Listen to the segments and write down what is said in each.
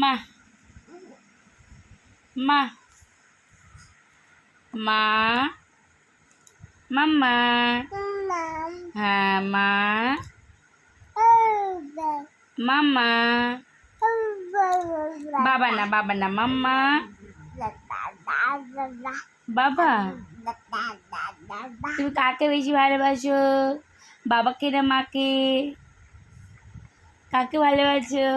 মা মা মা, মাম্মা হ্যাঁ মা, মাম্মা, বাবা না বাবা না, মাম্মা, বাবা, তুমি কাকে বেশি ভালোবাসো? বাবাকে না মাকে? কাকে ভালোবাসো?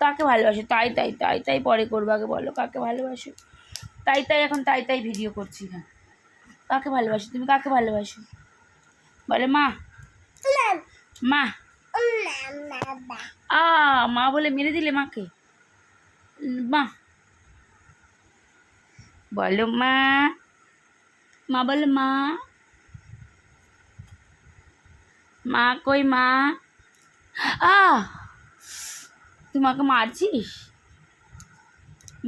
কাকে ভালোবাসো? তাই তাই তাই তাই পরে করব। আগে বলো কাকে ভালোবাসো? তাই তাই এখন তাই তাই ভিডিও করছি না। কাকে ভালোবাসো? তুমি কাকে ভালোবাসো? বলে মা। মা। আ মা বলে মেরে দিলে মাকে। মা। বলো মা। মা বলো মা। মা কই মা? আ তুই মাকে মারছিস?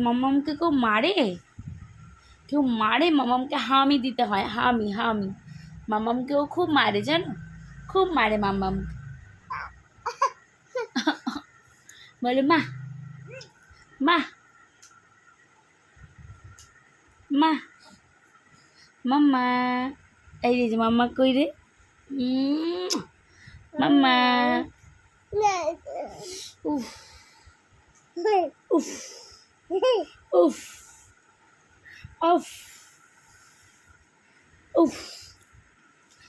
মামামকে কেউ মারে? কেউ মারে? মামামকে হামি দিতে হয় হামি হামি। মামামকেও খুব মারে জানো? খুব মারে মামামকে বলে মা মা মা মাম্মা। এই রে যে মাম্মা কই রে? মাম্মা। উফ। উফ উফ উফ উফ।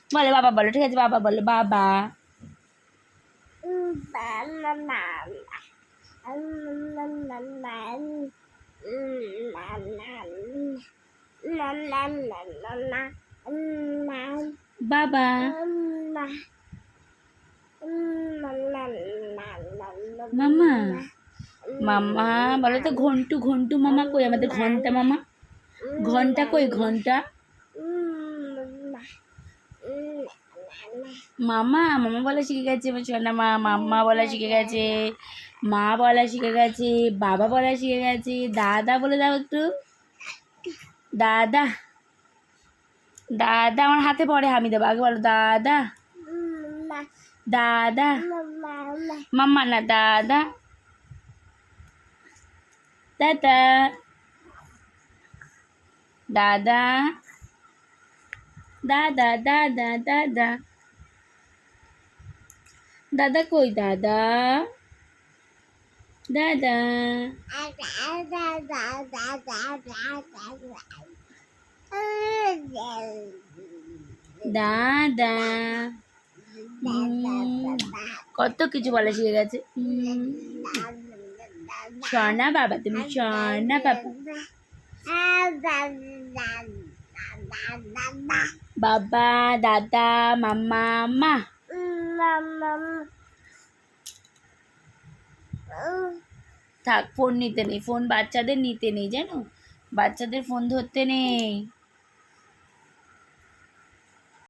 বলে বাবা বলো ঠিক আছে বাবা বলো বাবা। বাবা। মামা। মামা বলো তো ঘন্টু ঘন্টু মামা কই? আমাদের ঘণ্টা মামা। ঘণ্টা কই ঘণ্টা? মামা মামা বলা শিখে গেছে বলছো মা মাম্মা বলা শিখে গেছে মা বলা শিখে গেছে বাবা বলা শিখে গেছে দাদা বলে দাও একটু। দাদা দাদা আমার হাতে পড়ে হামি দেবো। আগে বলো দাদা। দাদা। মাম্মা না দাদা। দাদা দাদা দাদা দাদা দাদা দাদা কই দাদা দাদা দাদা কত কিছু বলা শিখে গেছে। উম, বাবা তুমি সোনা বাবা বাবা দাদা মাম্মা মা থাক ফোন নিতে নেই ফোন বাচ্চাদের নিতে নেই জানো বাচ্চাদের ফোন ধরতে নেই